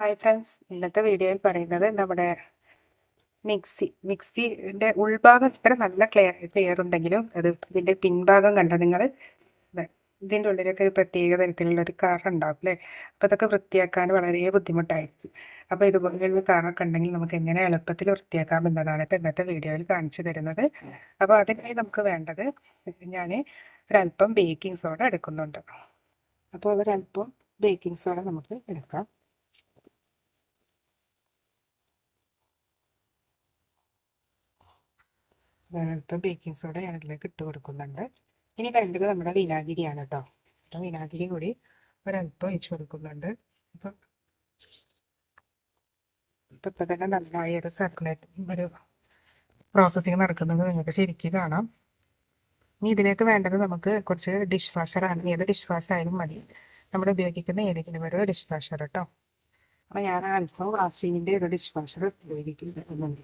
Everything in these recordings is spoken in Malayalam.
ഹായ് ഫ്രണ്ട്സ് ഇന്നത്തെ വീഡിയോയിൽ പറയുന്നത് നമ്മുടെ മിക്സി. മിക്സിന്റെ ഉൾഭാഗം ഇത്ര നല്ല ക്ലിയർ ക്ലിയർ ഉണ്ടെങ്കിലും അത് ഇതിന്റെ പിൻഭാഗം കണ്ട നിങ്ങൾ? ഇതിന്റെ ഉള്ളിലൊക്കെ ഒരു പ്രത്യേക തരത്തിലുള്ള ഒരു ഉണ്ടാവും അല്ലേ? അപ്പോൾ അതൊക്കെ വൃത്തിയാക്കാൻ വളരെ ബുദ്ധിമുട്ടായിരിക്കും. അപ്പോൾ ഇതുപോലെയുള്ള കറൊക്കെ ഉണ്ടെങ്കിൽ നമുക്ക് എങ്ങനെ എളുപ്പത്തിൽ വൃത്തിയാക്കാം എന്നതാണ് ഇപ്പോൾ ഇന്നത്തെ വീഡിയോയിൽ കാണിച്ചു തരുന്നത്. അപ്പോൾ അതിനായി നമുക്ക് വേണ്ടത് ഞാൻ ഒരല്പം ബേക്കിംഗ് സോഡ എടുക്കുന്നുണ്ട്. അപ്പോൾ ഒരല്പം ബേക്കിംഗ് സോഡ നമുക്ക് എടുക്കാം. അല്പം ബേക്കിംഗ് സോഡ ഇതിലേക്ക് ഇട്ട് കൊടുക്കുന്നുണ്ട്. ഇനി വേണ്ടത് നമ്മുടെ വിനാഗിരിയാണ് കേട്ടോ അപ്പം വിനാഗിരി കൂടി ഒരല്പം ഒഴിച്ച് കൊടുക്കുന്നുണ്ട്. അപ്പം ഇപ്പം ഇപ്പം തന്നെ നന്നായി ഒരു സർക്കുലേറ്റ് ഒരു പ്രോസസ്സിങ് നടക്കുന്നത് നിങ്ങൾക്ക് ശരിക്കും കാണാം. ഇനി ഇതിനേക്ക് വേണ്ടത് നമുക്ക് കുറച്ച് ഡിഷ് വാഷറാണ് ഏത് ഡിഷ് വാഷ് ആയാലും മതി. നമ്മൾ ഉപയോഗിക്കുന്ന ഏതെങ്കിലും ഒരു ഡിഷ് വാഷർ കേട്ടോ അപ്പോൾ ഞാൻ അല്പം വാഷിങ്ങിന്റെ ഒരു ഡിഷ് വാഷർ ഉപയോഗിക്കുന്നുണ്ട്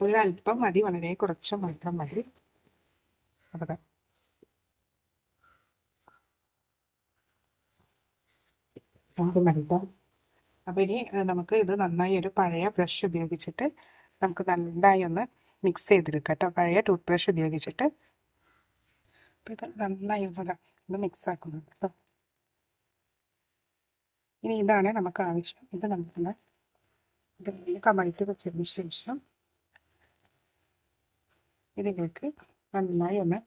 ഒരു അല്പം മതി വളരെ കുറച്ച് മാത്രം മതി. നൽകാം അപ്പോൾ ഇനി നമുക്ക് ഇത് നന്നായി ഒരു പഴയ ബ്രഷ് ഉപയോഗിച്ചിട്ട് നമുക്ക് നന്നായി ഒന്ന് മിക്സ് ചെയ്തെടുക്കാം കേട്ടോ പഴയ ടൂത്ത് ബ്രഷ് ഉപയോഗിച്ചിട്ട്. അപ്പോൾ ഇത് നന്നായി ഒന്ന് മിക്സ് ആക്കുന്നു ഇനി ഇതാണ് നമുക്ക് ആവശ്യം. ഇത് നമുക്ക് ഇത് കമഴ്ത്തി വെച്ചതിന് ശേഷം ഇതിലേക്ക് നന്നായി ഒന്ന്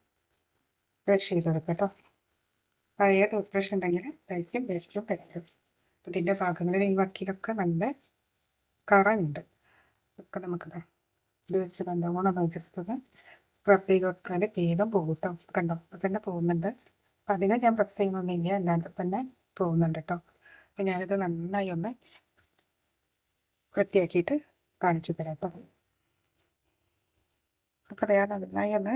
ബ്രഷ് ചെയ്തെടുക്കാം കേട്ടോ പഴയ ടൂത്ത് ബ്രഷ് ഉണ്ടെങ്കിൽ തയ്ക്കും വേസ്റ്റും കഴിക്കും ഇതിന്റെ ഭാഗങ്ങളിൽ ഈ വക്കിലൊക്കെ നല്ല കറയുണ്ട് ഒക്കെ നമുക്ക് ഇത് വെച്ച് നല്ലോണം ജസ്റ്റ് സ്ക്രബ് ചെയ്ത് കൊടുക്കാതെ വേഗം പോകും കേട്ടോ. കണ്ടോ? തന്നെ പോകുന്നുണ്ട്. അപ്പം അതിനെ ഞാൻ പ്രസ് ചെയ്യുന്നൊന്നുമില്ല അല്ലാണ്ട് തന്നെ പോകുന്നുണ്ട് കേട്ടോ. അപ്പം ഞാനിത് നന്നായി ഒന്ന് വൃത്തിയാക്കിയിട്ട് കാണിച്ചു തരാം കേട്ടോ. പറയാൻ അതിനായി ഒന്ന്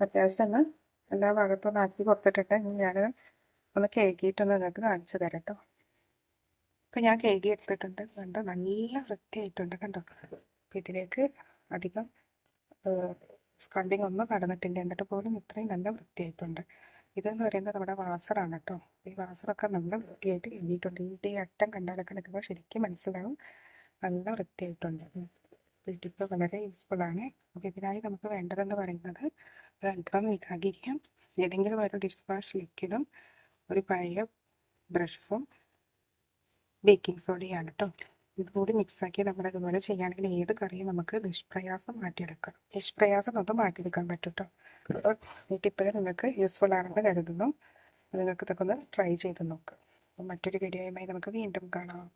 അത്യാവശ്യം ഒന്ന് എല്ലാ ഭാഗത്തും ഒന്ന് ആക്കി കൊടുത്തിട്ടുണ്ട്. ഇനി ഞാൻ ഒന്ന് കേക്കിയിട്ടൊന്ന് നിങ്ങൾക്ക് കാണിച്ചു തരാം കേട്ടോ ഇപ്പം ഞാൻ കേക്ക് എടുത്തിട്ടുണ്ട്. കണ്ടോ? നല്ല വൃത്തിയായിട്ടുണ്ട് കണ്ടോ? അപ്പം ഇതിലേക്ക് അധികം സ്കണ്ടിങ് ഒന്നും കടന്നിട്ടില്ല. എന്നിട്ട് പോലും ഇത്രയും നല്ല വൃത്തിയായിട്ടുണ്ട്. ഇതെന്ന് പറയുന്നത് നമ്മുടെ വാസറാണ് കേട്ടോ ഈ വാസറൊക്കെ നല്ല വൃത്തിയായിട്ട് കഴിഞ്ഞിട്ടുണ്ട് ഈ അറ്റം കണ്ടാലൊക്കെ നിൽക്കുമ്പോൾ ശരിക്കും മനസ്സിലാവും. നല്ല വൃത്തിയായിട്ടുണ്ട്. ടിപ്പ് വളരെ യൂസ്ഫുൾ ആണ്. ഇതിനായി നമുക്ക് വേണ്ടതെന്ന് പറയുന്നത് ഒരു അല്പം വിനാഗിരിയും ഏതെങ്കിലും ഒരു ഡിഷ് വാഷ് ലിക്വിഡും ഒരു പഴയ ബ്രഷും ബേക്കിംഗ് സോഡയാണ് കേട്ടോ ഇതുകൂടി മിക്സാക്കി നമ്മൾ ഇതുപോലെ ചെയ്യുകയാണെങ്കിൽ ഏത് കറിയും നമുക്ക് നിഷ്പ്രയാസം മാറ്റിയെടുക്കാം. നിഷ്പ്രയാസം നമുക്ക് മാറ്റിയെടുക്കാൻ പറ്റും കേട്ടോ അപ്പോൾ ഈ ടിപ്പ് നിങ്ങൾക്ക് യൂസ്ഫുൾ ആണെന്ന് കരുതുന്നു. നിങ്ങൾക്ക് ഇതൊക്കെ ഒന്ന് ട്രൈ ചെയ്ത് നോക്കാം. മറ്റൊരു വീഡിയോയുമായി നമുക്ക് വീണ്ടും കാണാം.